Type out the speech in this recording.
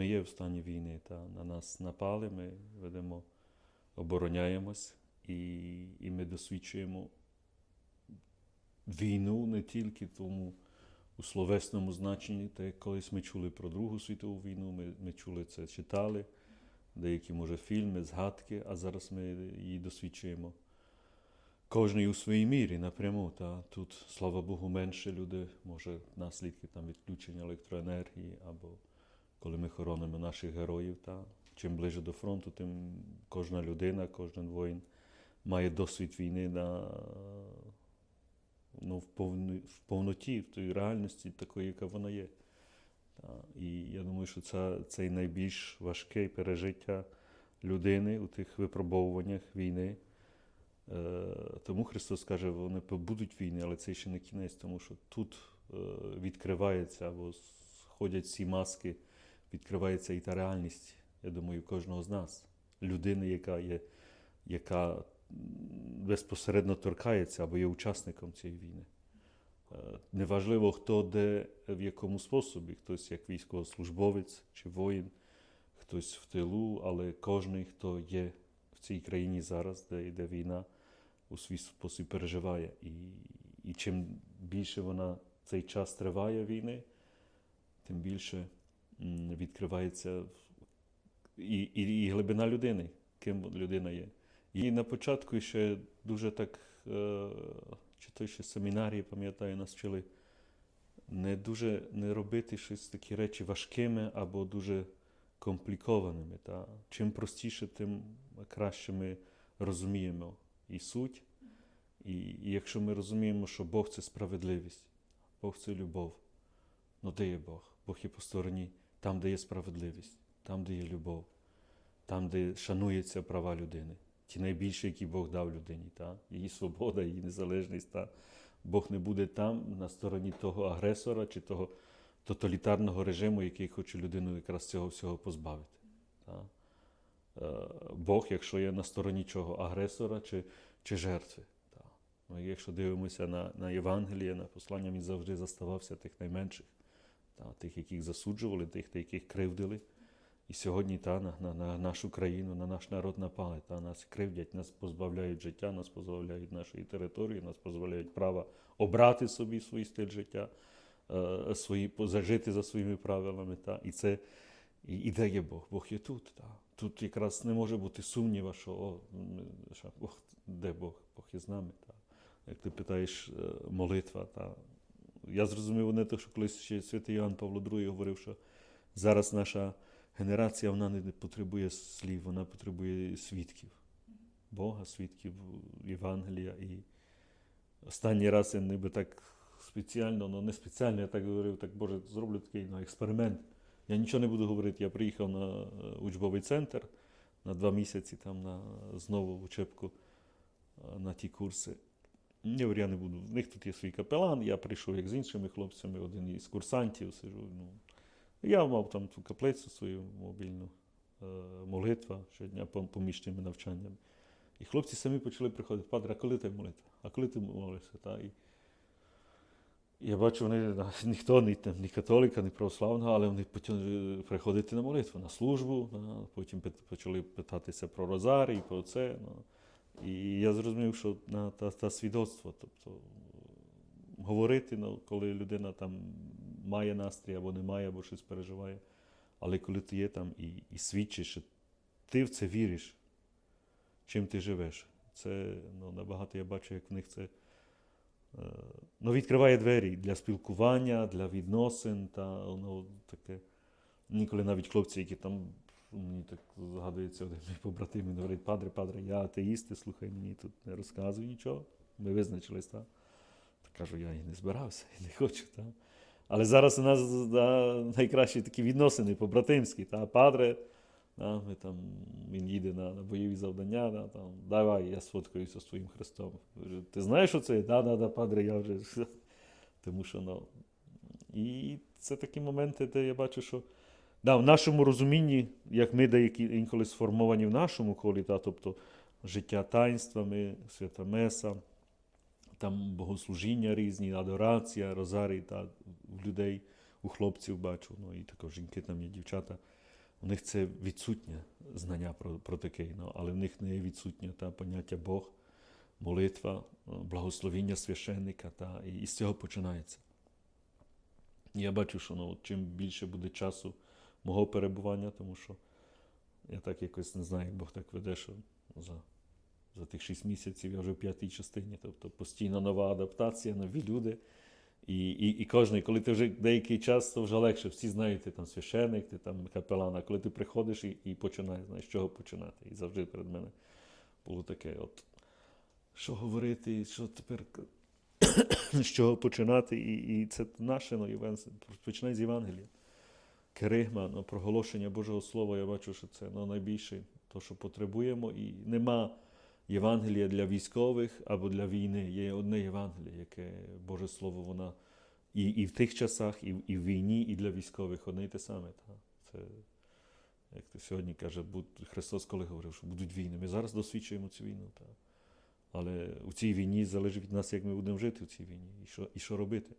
ми є в стані війни. Та на нас напали, ми ведемо, обороняємось, і, і ми досвідчуємо війну не тільки тому у словесному значенні, та як колись ми чули про Другу світову війну, ми, ми чули це, читали, деякі, може, фільми, згадки, а зараз ми її досвідчуємо. Кожний у своїй мірі напряму. Та тут, слава Богу, менше люди, може, наслідки там відключення електроенергії, або коли ми хоронимо наших героїв. Та чим ближче до фронту, тим кожна людина, кожен воїн має досвід війни на, ну, в, повні, в повноті, в тій реальності, такої, яка вона є. І я думаю, що це, це найбільш важке пережиття людини у тих випробовуваннях війни. Е, Тому Христос каже, вони будуть війни, але це ще не кінець, тому що тут е, відкривається або сходять ці маски, відкривається і та реальність, я думаю, кожного з нас. Людини, яка є, яка безпосередньо торкається або є учасником цієї війни. Е, Неважливо, хто де, в якому способі, хтось як військовослужбовець чи воїн, хтось в тилу, але кожен, хто є в цій країні зараз, де йде війна, у свій спосіб переживає. І, і чим більше вона цей час триває війни, тим більше відкривається і, і, і глибина людини, ким людина є. І на початку ще дуже так, е, чи то ще семінарії, пам'ятаю, нас вчили не дуже не робити щось такі речі важкими або дуже комплікованими. Та? Чим простіше, тим краще ми розуміємо і суть. І, якщо ми розуміємо, що Бог це справедливість, Бог це любов, ну де є Бог? Бог є по стороні там, де є справедливість, там, де є любов, там, де шануються права людини. Ті найбільші, які Бог дав людині, та? її свобода, її незалежність. Та? Бог не буде там на стороні того агресора чи того тоталітарного режиму, який хоче людину якраз цього всього позбавити. Та? Е, Бог, якщо є на стороні чого агресора чи, чи жертви. Та? Ми, якщо дивимося на, на Євангеліє, на послання, він завжди заставався тих найменших, та? тих, яких засуджували, тих, яких кривдили. І сьогодні та, на, на, на нашу країну, на наш народ напали, та нас кривдять, нас позбавляють життя, нас позбавляють нашої території, нас позбавляють права обрати собі свій стиль життя, е, свої, зажити за своїми правилами. Та, і це і, і де є Бог? Бог є тут. Та. Тут якраз не може бути сумніва, що, о, Бог, де Бог? Бог є з нами. Та. Як ти питаєш, е, молитва. Та. Я зрозумів не те, що колись ще святий Іоанн Павло II говорив, що зараз наша генерація вона не потребує слів, вона потребує свідків. Бога, свідків Євангелія. І останній раз я ніби так спеціально, ну не спеціально, я так говорив, так Боже, зроблю такий ну, експеримент. Я нічого не буду говорити. Я приїхав на е, учбовий центр на два місяці там на знову учебку е, на ті курси. Я я не буду. В них тут є свій капелан, я прийшов як з іншими хлопцями, один із курсантів сижу. Ну, я мав там ту каплицю свою мобільну, е, молитва щодня поміж навчаннями. І хлопці самі почали приходити, Падре, а коли ти молитва? А коли ти молився? Та? І я бачу, вони ніхто, ні, ні католика, ні православного, але вони почали приходити на молитву, на службу, да, потім почали питатися про розарій, про це. Ну. І я зрозумів, що на, та, та свідоцтво, тобто говорити, ну, коли людина там має настрій або не має, або щось переживає. Але коли ти є там і, і свідчиш, ти в це віриш, чим ти живеш, це ну, набагато я бачу, як в них це е, ну, відкриває двері для спілкування, для відносин та ну, таке. Ніколи навіть хлопці, які там мені так згадується один мій побратим, він говорить, падре, падре, я атеїст, і слухай, мені тут не розказуй нічого. Ми визначились, так? Та кажу, я і не збирався, і не хочу. Та? Але зараз у нас да, найкращі такі відносини побратимські. Та? Падре, да, ми там, він їде на, на бойові завдання, да, там, давай, я сфоткаюся з твоїм Христом. Ти знаєш, що це? Да, да, да, падре, я вже. Тому що, ну. І це такі моменти, де я бачу, що да, в нашому розумінні, як ми деякі інколи сформовані в нашому колі, та, тобто життя таїнствами, свята Меса, там богослужіння різні, адорація, розарій та в людей, у хлопців бачу, ну і також жінки там є дівчата. у них це відсутнє знання про, про таке, ну, але в них не є відсутнє та поняття Бог, молитва, благословіння священника, та, і, і з цього починається. Я бачу, що ну, чим більше буде часу мого перебування, тому що я так якось не знаю, як Бог так веде, що за, за тих шість місяців я вже в п'ятій частині, тобто постійно нова адаптація, нові люди. І, і, і кожен, коли ти вже деякий час, то вже легше. Всі знають, ти там священик, ти там капелан, а коли ти приходиш і, і починаєш, знаєш, з чого починати. І завжди перед мене було таке, от що говорити, що тепер з чого починати, і, і це наше ну. Починай з Євангелія. Керигма, ну, проголошення Божого Слова, я бачу, що це ну, найбільше, то, що потребуємо. І нема Євангелія для військових або для війни. Є одне Євангеліє, яке Боже Слово, вона і, і в тих часах, і, і в війні, і для військових одне і те саме. Та. Це, як ти сьогодні каже, Христос коли говорив, що будуть війни. Ми зараз досвідчуємо цю війну. Та. Але у цій війні залежить від нас, як ми будемо жити в цій війні і що, і що робити.